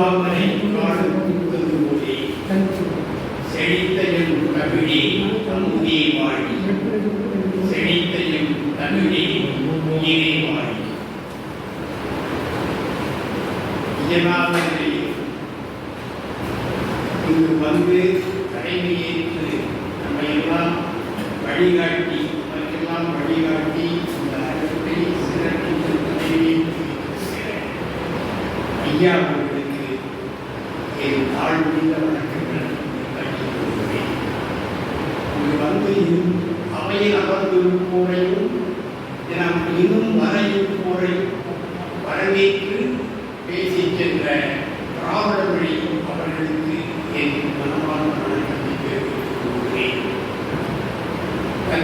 dogma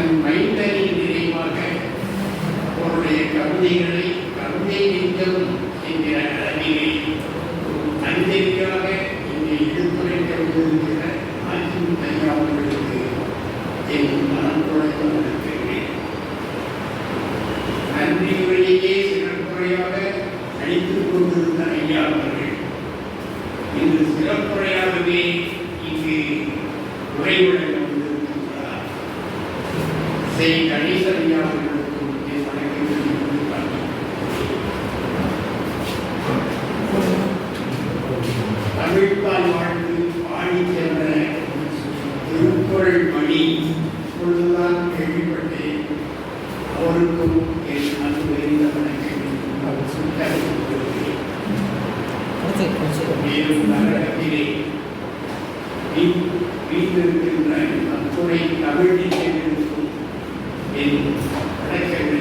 அதன் மைந்தரின் நிறைவாக அவருடைய கவிதைகளை கவிதை நெஞ்சம் என்கிற அளவிலே தன்னிறையாக மேலும் தமிழகத்திலே வீட்டிருக்கின்ற அத்துணை தமிழ் நிலையத்திற்கும் என் வணக்கங்கள்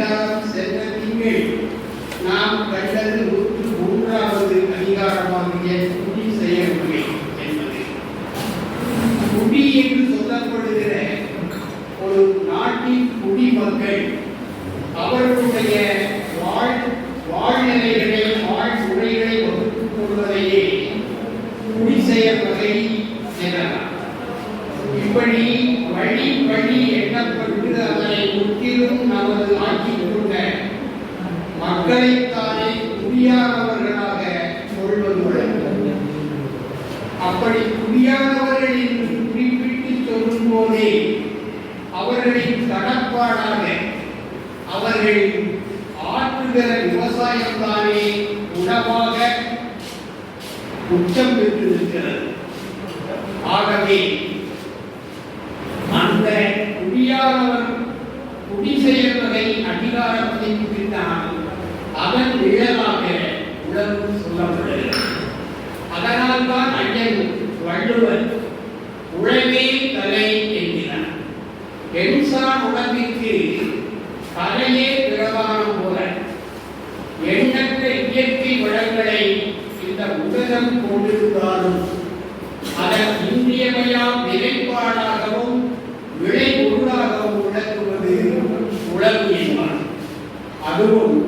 Send an email. Now, when does அவர்கள் ஆற்றுகிற விவசாயம்தானே உணவாக உச்சம் பெற்று நிற்கிறது. ஆகவே அந்த குடியானவன் குடி செயல்வகை அதிகாரத்தின் பின்னால் அதன் நிழலாக உலகம் சொல்லப்படுகிறது. அதனால் தான் ஐயன் வள்ளுவர் உழைவே தலை என்கிறார். என்சான் உடம்பின் பகையே பிறவானம் போல எண்ணற்ற இயற்கை வளங்களை இந்த உலகம் கொண்டிருந்தாலும் அதன் இன்றியமையா நிலைப்பாடாகவும் விளை பொருளாகவும் உழக்குவது உழவு என்பார் அதுவும்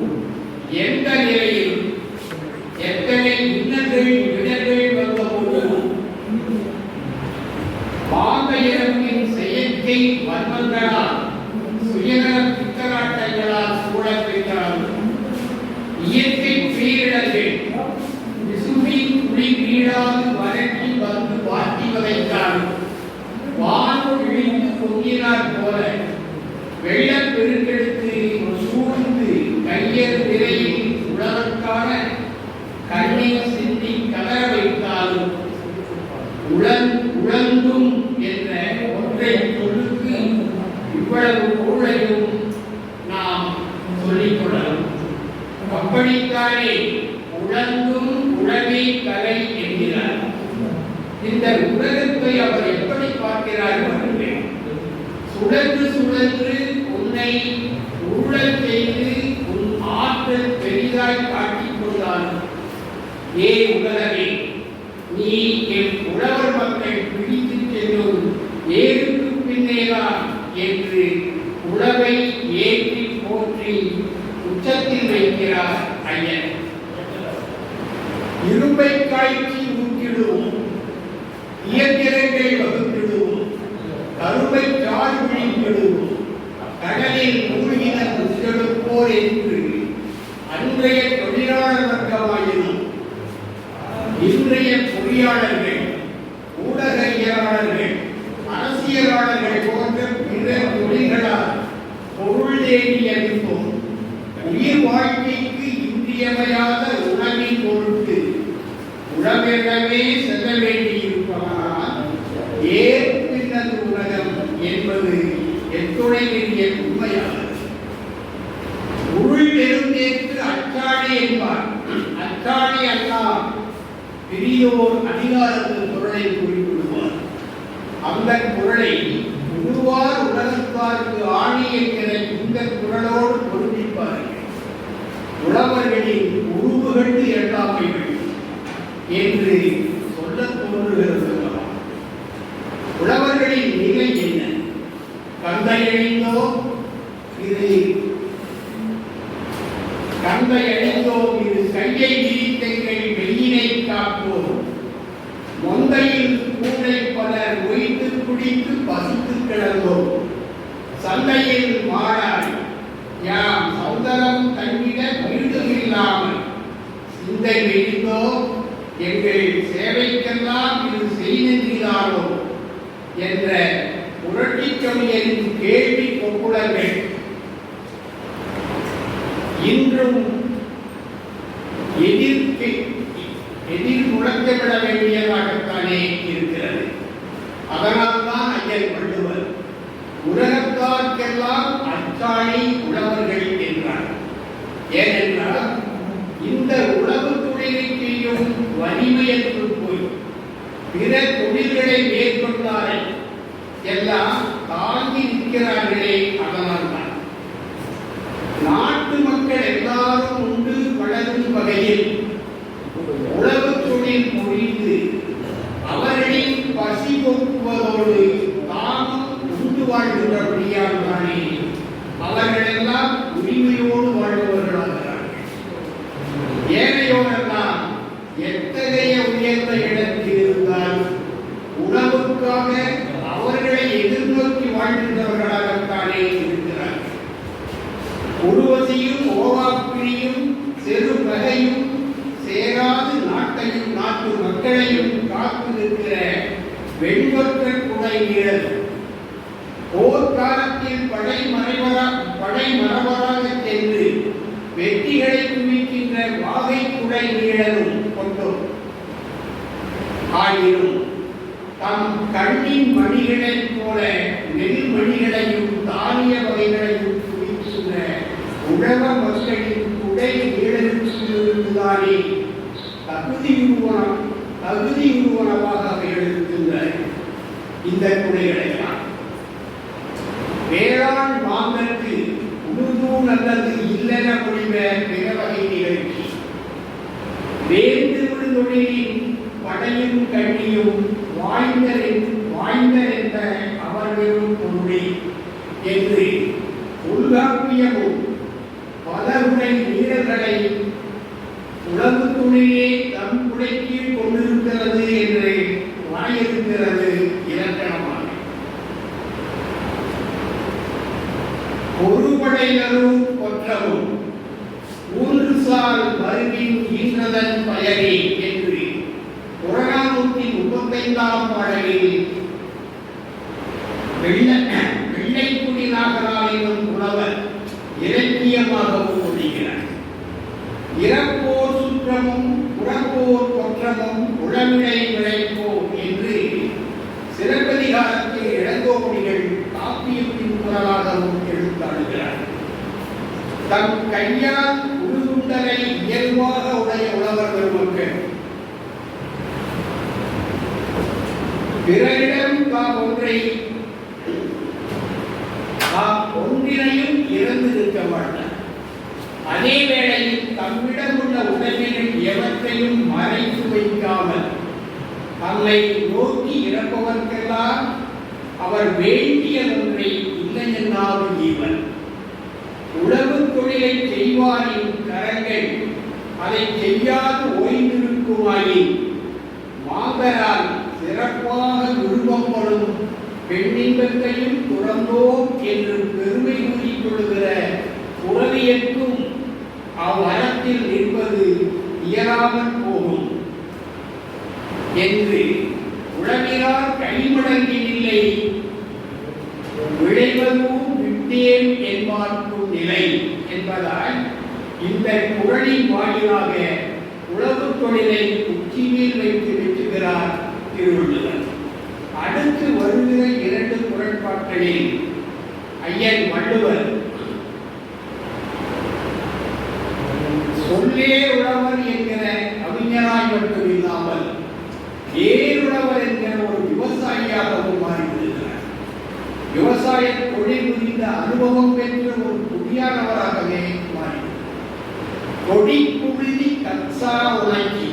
quiera என்பது எத்துணை வேண்டிய உண்மையான உந்தை விழித்தோம் எங்களின் சேவைக்கெல்லாம் இது செய்தீரானோ என்ற புரட்டி கேள்வி கொப்புடங்கள் இன்றும் எதிர்க்கு எதிர் முழக்கப்பட வேண்டியதாக உலக மக்களின் உடைய ஏழெழுத்துதானே தகுதி உருவனம் தகுதி உருவனமாக அவை எழுதுகின்ற இந்த குடைகளை புறநானூற்றி முப்பத்தைந்தாம் பாடலில். வெள்ள வெள்ளைக்குடி நாகரால் என்னும் புலவர் இலக்கியமாகவும் ஒழிகிறார் இறப்போர் சுற்றமும் புறப்போர் கொற்றமும் உளவிடை விளைப்போம் என்று சிறப்பதிகாரத்தில் இளங்கோவடிகள் காப்பியத்தின் குரலாகவும் எழுத்தாடுகிறார். தம் கையால் உருகுண்டலை இயல்பாக உடைய உழவர் பெருமக்கள் பிறரிடம் தாம் ஒன்றை. தாம் ஒன்றினையும் இறந்து நிற்க மாட்டார். அதே வேளையில் தம்மிடம் உள்ள உடைமைகள் எவற்றையும் மறைத்து வைக்காமல் தம்மை நோக்கி இறப்பவர்க்கெல்லாம் அவர் வேண்டிய ஒன்றை இல்லை என்றாலும் இவன் உழவு தொழிலை செய்வாரின் கரங்கள் அதை செய்யாது ஓய்ந்திருக்குமாயின் மாந்தரால் சிறப்பாக விரும்பப்படும் பெண்ணின்பத்தையும் துறந்தோம் என்று பெருமை கூறிக் கொள்கிற புறவியற்கும் அவ்வரத்தில் நிற்பது இயலாமல் போகும். என்று உழவினார் கைமடங்கினில்லை. விளைவதும் விட்டேன் என்பார்க்கும் நிலை என்பதால் இந்த குரலின் வாயிலாக உழவு தொழிலை உச்சிமேல் வைத்து வெற்றுகிறார் திருவள்ளுவர் அடுத்து வருகிற இரண்டு குரட்பாக்களில் ஐயன் வள்ளுவர் சொல்லே உழவர் என்கிற கவிஞராய் மட்டும் இல்லாமல் ஏருழவர் என்கிற ஒரு விவசாயியாகவும் மாறிவிடுகிறார். விவசாய தொழில் புரிந்த அனுபவம் பெற்ற ஒரு புதியானவராகவே மாறி கொடி புழுதி கச்சா உணர்ச்சி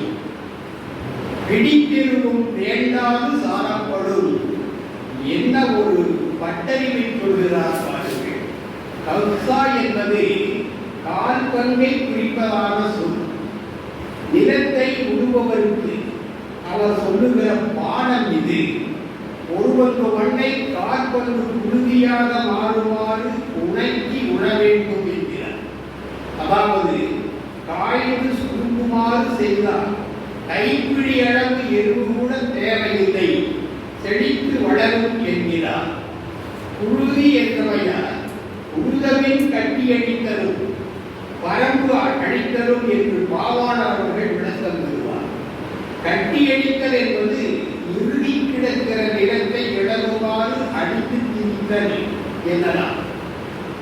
பிடிப்பெருகும் வேண்டாது சாரப்படும். என்ன ஒரு பட்டறிவை சொல்கிறார் பாருங்கள். கல்சா என்பது கால் பங்கை குறிப்பதான சொல். நிலத்தை உழுபவருக்கு அவர் சொல்லுகிற பாடம் இது. ஒருவருக்கு மண்ணை காற்பந்து உறுதியாக மாறுமாறு உணர்த்தி உண வேண்டும் என்கிறார். அதாவது காய்ந்து சுருங்குமாறு செய்தால் கைப்பிடி அளவு எருவு கூட தேவையில்லை. செழித்து வளரும் என்கிறார். உழுதி என்றவையார் உழுதவின் கட்டி அடித்தலும் வரம்பு அடித்தலும் என்று பாவாணர் அவர்கள் விளக்கம் தருவார். கட்டி அடித்தல் என்பது இறுதி கிடக்கிற நிலத்தை இழகுமாறு அடித்து திரித்தல் என்னலாம்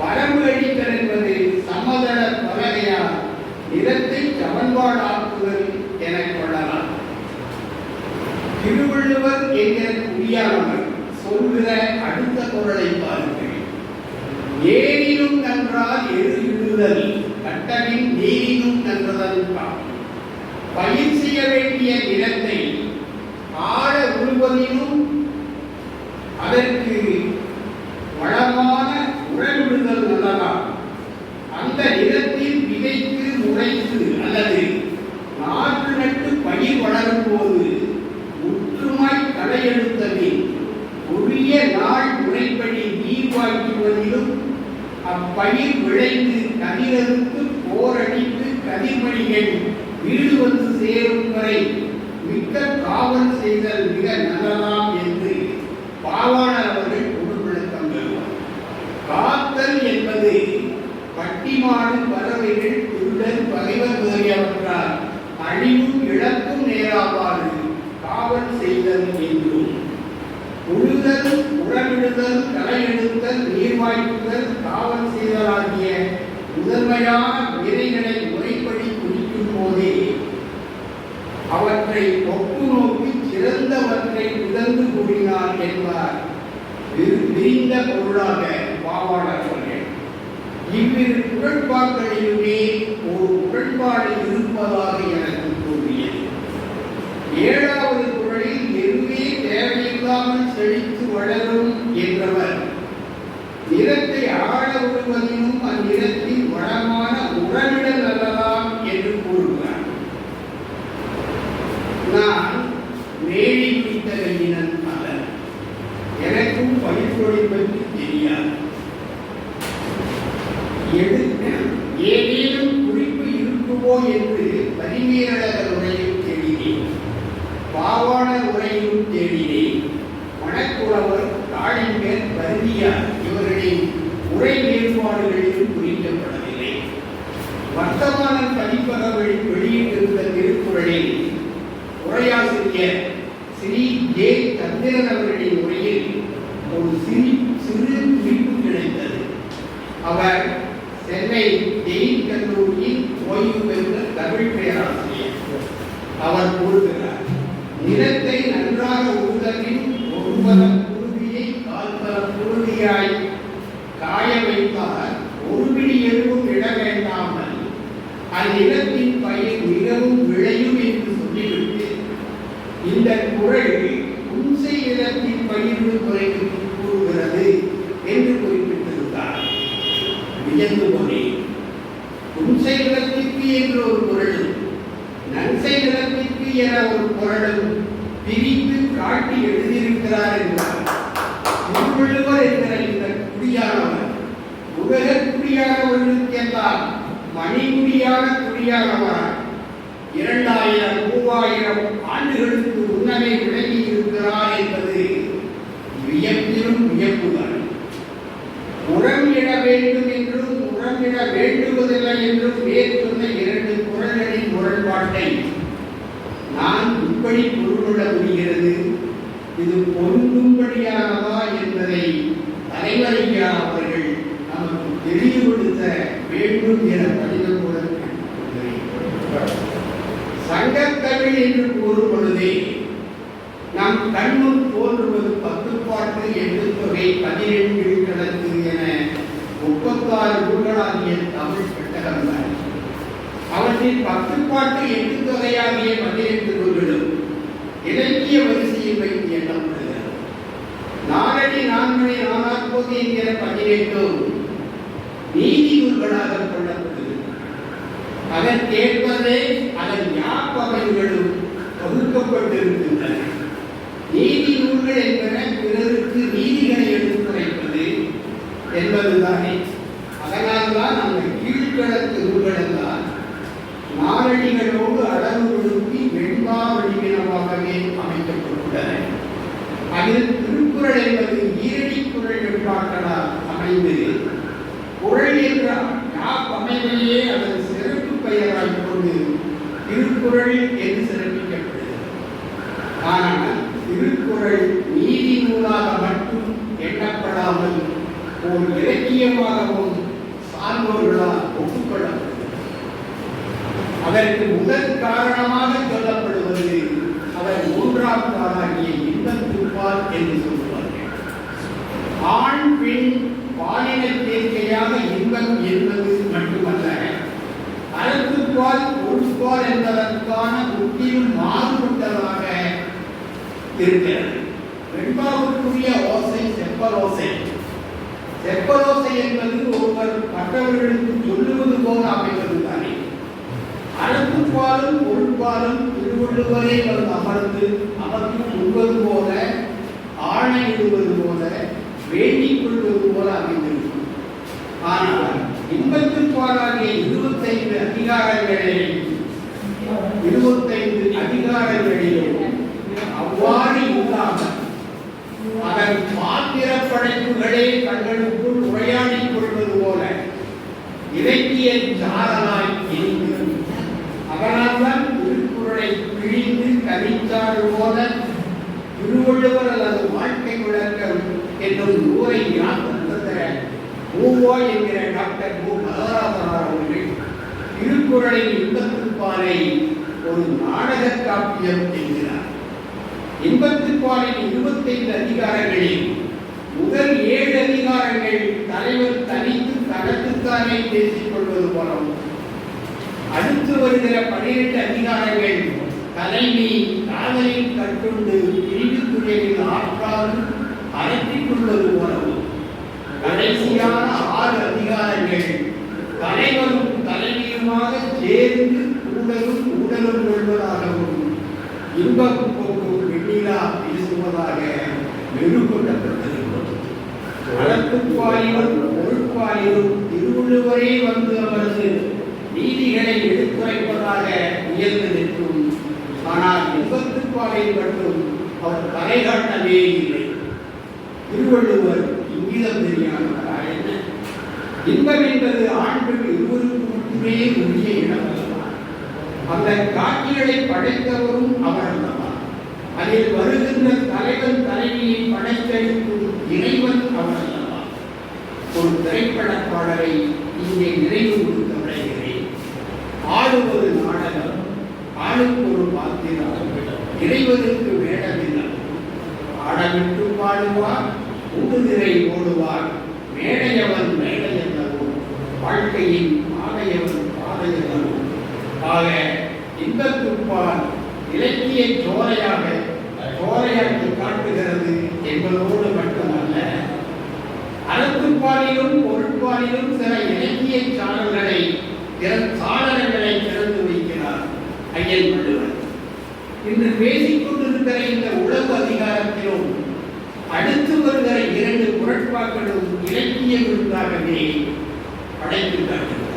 வரம்பு அடித்தல் என்பது சமதள பலகையால் நிலத்தை சமன்பாடாக்குதல் என கொள்ளலாம் திருவள்ளுவர் என்கிற சொல்கிற அடுத்த குரலை பாருங்கள். ஏனினும் நன்றால் எழுதிடுதல் கட்டவின் நீரினும் நன்றதன் பயிர் செய்ய வேண்டிய நிலத்தை ஆழ உழுவதிலும் அதற்கு வளமான உரவிடுதல் நல்லதாம் அந்த நிலத்தில் விதைத்து முளைத்து அல்லது நாற்று நட்டு பயிர் வளரும் போது முற்றுமாய் களையெடுத்ததில் உரிய நாள் நீர் வாய்க்குவதிலும் அப்பயிர் விளைந்து கதிரறுத்து போரடித்து கதிர்மணிகள் வீடு வந்து சேரும் வரை மிக்க காவல் செய்தல் மிக நல்லதாம் என்று பாவாணர் அவர்கள் பொருள் விளக்கம் தருவார் காத்தல் என்பது உண்மையான இறைகளை முறைப்படி குறிக்கும் போதே அவற்றை ஒப்பு நோக்கி சிறந்தவற்றை உதர்ந்து கூறினார் என்பார். விரிந்த பொருளாக பாவாளர் சொன்னேன். இவ்விரு குரட்பாக்களிலுமே ஒரு முரண்பாடு இருப்பதாக எனக்கு கூறியது ஏழாவது ஸ்ரீ ஜே சந்திரன் அவர்களின் உரையில் ஒரு சிறு சிறு குறிப்பு கிடைத்தது? அவர் சென்னை ஜெயின் கல்லூரியில் ஓய்வு பெற்ற தமிழ் பேராசிரியர். அவர் கூறுகிறார் நிலத்தை நன்றாக உழுதலின் ஒருபல குடியானவர்களுக்கெல்லாம் மணிமுடியான குடியானவராய் இரண்டாயிரம் மூவாயிரம் ஆண்டுகளுக்கு முன்னமே விளங்கி இருக்கிறார் என்பது வியப்பிலும் வியப்புதான் உரமிட வேண்டும் என்றும் உரமிட வேண்டுவதில்லை என்றும் வேறு சொன்ன இரண்டு குரல்களின் முரண்பாட்டை நான் இப்படி பொருள்கொள்ள முடிகிறது? இது பொருந்தும்படியானதா என்பதை தலைவரையா அவர்கள் நமக்கு தெரிய வேண்டும் என கடிதத்துடன் கேட்டுக்கொள்கிறேன். சங்கத்தமிழ் என்று கூறும் பொழுதே நம் கண்முன் தோன்றுவது பத்துப்பாட்டு எட்டுத்தொகை பதினெண்டு கணக்கு என முப்பத்தாறு நூல்களாகிய தமிழ் பெட்டகங்கள் அவற்றின் பத்துப்பாட்டு எட்டுத்தொகையாகிய பதினெட்டு நூல்களும் இலக்கிய வரிசையில் வைத்து எண்ணப்படுகிறது நாலடி நான்கு நானாற்பது என்கிற பதினெட்டும் நீதி அதற்கேற்பதே அதன் ஞாபகங்களும் வகுக்கப்பட்டிருக்கின்றன நீதி நூல்கள் என்பன பிறருக்கு நீதிகளை எடுத்துரைப்பது என்பதுதான் அதனால்தான் அந்த கீழ்கணக்கு நூல்கள் எல்லாம் நாளடிகளோடு அளவு கொடுத்தி வெண்பா வடிவினமாகவே அமைக்கப்பட்டுள்ளன அதில் திருக்குறள் என்பது ஈரடி குரல் வெண்பாக்களால் அமைந்து குரல் என்ற யாப் அமைவையே அதன் சிறப்பு பெயராய் கொண்டு திருக்குறள் என்று சிறப்பிக்கப்படுகிறது ஆனால் திருக்குறள் நீதி நூலாக மட்டும் எண்ணப்படாமல் ஒரு இலக்கியமாகவும் சார்ந்தோர்களால் ஒப்புக்கொள்ளப்படுகிறது அதற்கு முதல் காரணமாக சொல்லப்படுவது அவர் மூன்றாம் இன்பம் இன்பத்துப்பால் என்று சொல்லுவார்கள் ஆண் பெண் பாலின சேர்க்கையாக இன்பம் என்பது மட்டுமல்ல அறத்துப்பால் பொருட்பால் என்பதற்கான முற்றிலும் மாறுபட்டதாக இருக்கிறது. வெண்பாவுக்குரிய ஓசை செப்பலோசை. செப்பலோசை என்பது ஒருவர் மற்றவர்களுக்கு சொல்லுவது போல அமைவது தானே. அழுத்துப்பாலும் பொருட்பாலும் திருவள்ளுவரே வந்து அமர்ந்து அமர்ந்து சொல்வது போல ஆணையிடுவது போல வேண்டிக் கொள்வது போல அமைந்திருக்கும். ஆனால் இன்பத்துப்பாலாகிய இருபத்தைந்து அதிகாரங்களில் இருபத்தைந்து அதிகாரங்களிலும் அவ்வாறு இல்லாமல் அதன் பாத்திர படைப்புகளே தங்களுக்குள் உரையாடிக் கொள்வது போல இலக்கிய சாரலாய் இருக்கிறது அதனால்தான் திருக்குறளை பிழிந்து கவிச்சாறு போல திருவள்ளுவர் அல்லது வாழ்க்கை விளக்கம் என்னும் நூலை யாத்திர மூவா என்கிற டாக்டர் மு. மதராசனார் அவர்கள் திருக்குறளின் இன்பத்திற்பாலை ஒரு நாடக காப்பியம் என்கிறார். இன்பத்திற்பாலின் இருபத்தைந்து அதிகாரங்களில் முதல் ஏழு அதிகாரங்கள் தலைவர் தனி தனக்குத்தானே பேசிக் கொள்வது போலவும். அடுத்து வருகிற பனிரெண்டு அதிகாரங்கள் தலைமை காதலில் கட்டுண்டு பிரிவு துறையில் ஆற்றாது அரற்றிக் கொள்வது போலவும். கடைசியான ஆறு அதிகாரங்கள் தலைவரும் தலைவியுமாக சேர்ந்து கூடலும் ஊடலும் கொள்வதாகவும் இன்பம் போக்கும் வெண்ணிலா பேசுவதாக நிரூபப்பட்டது அறத்துப்பாலிலும் பொருட்பாலிலும் திருவள்ளுவரே வந்து அவரது நீதிகளை எடுத்துரைப்பதாக உயர்ந்து நிற்கும். ஆனால் இன்பத்துப்பாலில் மட்டும் அவர் தலை காட்டவே இல்லை. திருவள்ளுவர் இங்கிதம் தெரியாதவரா என்ன? இன்பம் என்பது ஆண்கள் பெண் இருவருக்கும் மட்டுமே உரிய இடம் அந்த காட்சிகளை படைத்தவரும் அவர் அல்லவா அதில் வருகின்ற தலைவன் தலைவியை படைத்தெடுக்கும் இறைவன் அவர் அல்லவா ஒரு திரைப்பட பாடலை இங்கே நிறைவு கொடுக்க விளைகிறேன் ஆடுவது நாடகம் ஆளுக்கு ஒரு பாத்திரம் இறைவனுக்கு வேடமில்லை ஆடவிட்டு பாடுவார் ஊடுதிரை ஓடுவார் மேடையவன் மேடையவனும் வாழ்க்கையின் பாதையவன் பாதையவனும் ஆக இன்பத்துப்பால் இலக்கிய சோலையாக சோலையாக காட்டுகிறது என்பதோடு மட்டுமல்ல அறத்துப்பாலிலும் பொருட்பாலிலும் சில இலக்கிய சாடல்களை திற- திறந்து வைக்கிறார் ஐயன் வள்ளுவர். இன்று பேசிக் கொண்டிருக்கிற இந்த உளவு அதிகாரத்திலும் அடுத்து வருகிற இரண்டு முரட்பாக்களும் இலக்கிய படைத்து காட்டுகிறார்.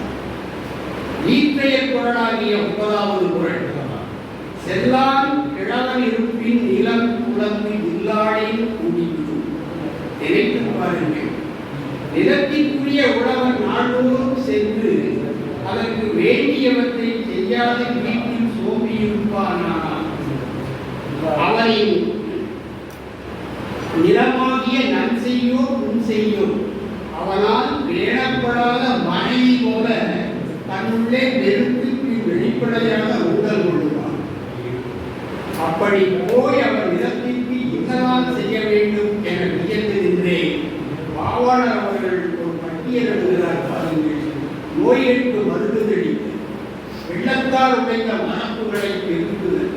ஈற்றைய குரலாகிய ஒன்பதாவது குரல். செல்லான் கிழவன் இருப்பின் நிலம் குழம்பு இல்லாடின் பாருங்கள் நிலத்திற்குரிய உழவன் நாள்தோறும் சென்று அதற்கு வேண்டியவற்றை செய்யாத வீட்டில் சோம்பியிருப்பானா அவரை நிலமாகிய நன் செய்யோ செய்யோ அவனால் வேணப்படாத மனைவி போல தன்னுள்ளே நெருப்புக்கு வெளிப்படையாக ஊடல் கொள்வான் அப்படி போய் அவர் நிலத்தை உடைந்த மரப்புகளை பெருக்குதல்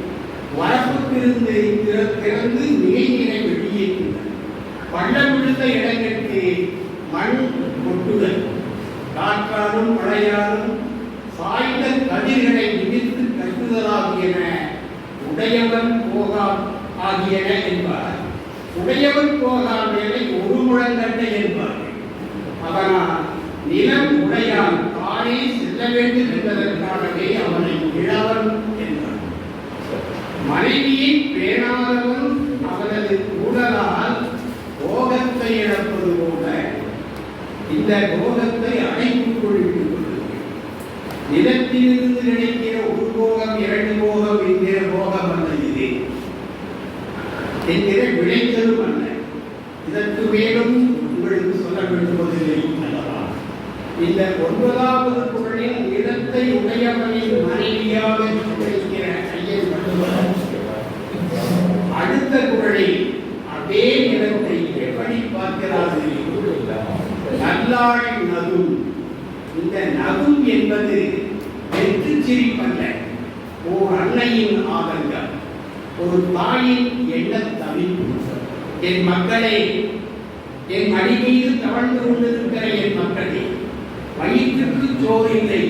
வரப்புக்கிருந்து திறந்து நீரை வெளியேற்றுதல் பள்ளம் விழுந்த இடங்களுக்கு மண் கொட்டுதல் காற்றாலும் மழையாலும் சாய்ந்த கதிர்களை விதித்து கட்டுதலாகியன உடையவன் போகா ஆகியன என்பார். உடையவன் போகா வேலை ஒரு முழங்கட்டை என்பார்கள் அதனால் நிலம் உடையான் தானே செல்ல வேண்டும் என்பதற்காகவே அவனை இளவன் என்பார் மனைவியை பேணாதவன் அவனது உடலால் போகத்தை இழப்பது போல இந்த போகத்தை அடைப்புக்குள் இட்டுக் கொள்ளுங்கள். நிலத்திலிருந்து நினைக்கிற ஒரு போகம் இரண்டு போகம் என்கிற போகம் அல்ல இது. என்கிற விளைச்சலும் அல்ல. இதற்கு மேலும் உங்களுக்கு சொல்ல வேண்டுவதில்லை அல்லவா? இந்த ஒன்பதாவது குரலில் இடத்தை உடையவனின் மனைவியாக இருக்கிற ஐயன் வள்ளுவர். அடுத்த குரலில் அதே நிலத்தை எப்படி பார்க்கிறார்கள் நல்லாள் நகும் இந்த நகும் என்பது வெற்று சிரிப்பல்ல ஓர் அன்னையின் ஆதங்கம். ஒரு தாயின் எண்ணத் தவிப்பு என் மக்களை என் மடி மீது தவழ்ந்து கொண்டிருக்கிற என் மக்களை வயிற்றுக்கு சோறு இல்லை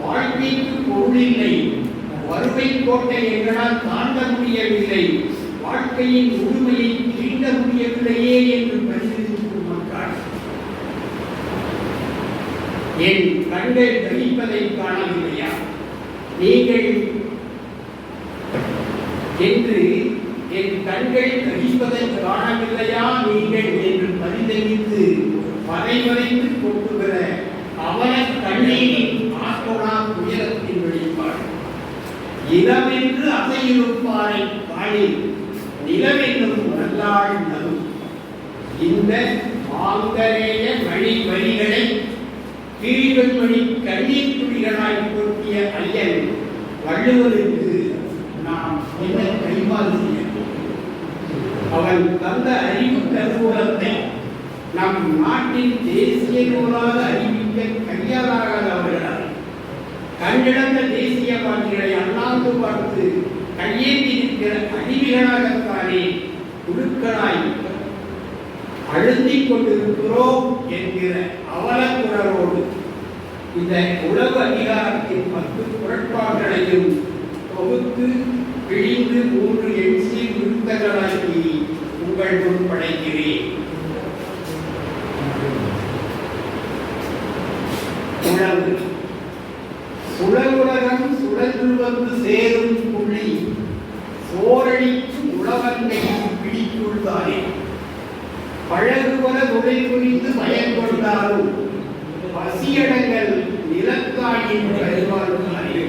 வாழ்க்கைக்கு பொருள் இல்லை வறுமை கோட்டை எங்களால் தாண்ட முடியவில்லை வாழ்க்கையின் உரிமையை தீண்ட முடியவில்லையே என்று பரிசீலிக்கும் மக்கள் என் கண்கள் தகிப்பதை காணவில்லையா? நீங்கள் என்று என் கண்கள் தகிப்பதை காணவில்லையா? நிலவென்னும் நல்லாள் நலும் இந்த மாந்தரேய வழி வரிகளை கீழ்வெண்மணி கண்ணீர் துளிகளாய் கொட்டிய ஐயன் வள்ளுவருக்கு நாம் என்ன கைமாறு செய்ய அவன் தந்த அறிவு கருவூலத்தை நம் நாட்டின் தேசிய நூலாக அறிவிக்க கையாளாகாத அவர்களால் கண்ணிழந்த தேசியவாதிகளை அண்ணாந்து பார்த்து கையேந்திருக்கிற அடிமைகளாகத்தானே குழுக்களாய் அழுந்திக் கொண்டிருக்கிறோம் என்கிற அவலக்குரலோடு இந்த உலக அதிகாரத்தின் பத்து குரட்பாடுகளையும் தொகுத்து பிழிந்து மூன்று எண்சி விருத்தங்களாக்கி உங்கள் முன் படைக்கிறேன். உழவு சுழலுலகம் சுழன்று வந்து சேரும் புள்ளி. சோரழிக்க உழவன்னை பிடித்துள்ளாரே. பழகுவர துளை குறித்து பயம் கொண்டாலும் பசியடங்கள் நிலத்தாயின் கருவாருமாறே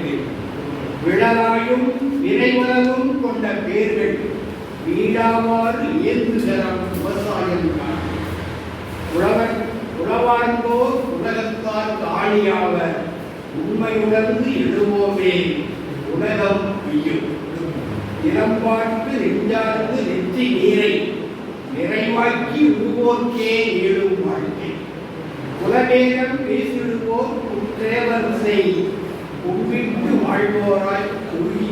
விழலாயும் விரைவரவும் கொண்ட பேர்கள் வீடாவாறு இயங்குதரம் விவசாயம் உழவன் உழவர் உழவார்ந்தோர் உலகத்தார் காணியாவர் உண்மையுணர்ந்து எழுவோமே உலகம் பெய்யும் இளம்பாட்டு நெஞ்சார்ந்து நெற்றி நீரை நிறைவாக்கி உருவோக்கே ஏழும் வாழ்க்கை. குலவேகம் பேசிடுவோர் குற்றேவர் செய் கும்பிட்டு வாழ்வோராய் குருவி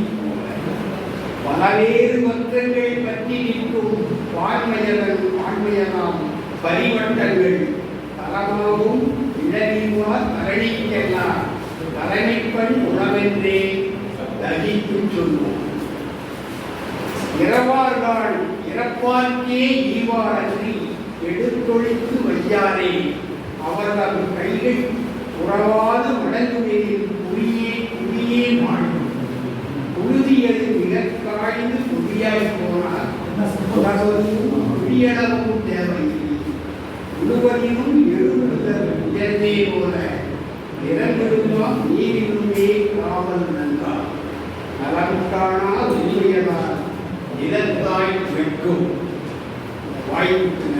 பலவேறு மற்றங்கள் பற்றி நிற்கும் வான்மையவன் வான்மையனாம் பரிவட்டங்கள் தரமாகவும் இளநீவார் தரணிக்கெல்லாம் தலைமைப்பண் உணவென்றே தகித்துச் சொல்வோம். இரவார்கள் இறப்பார்க்கே ஈவாரன்றி எடுத்தொழித்து வையாரே அவர்கள் கைகள் உறவாது மடங்குவதில் புரியே புரியே மாழும் உறுதியது மிக காய்ந்து புதியாய் போனார் உலகமும் தேவையில்லை. முழுவதிலும் எழுதுதல் உயர்ந்தே போல நிறந்திருந்தால் நீரிலுமே காவல் நன்றார் நலம் காணா உரியதாக நிலத்தாய் வெட்கும் வாய்ப்பு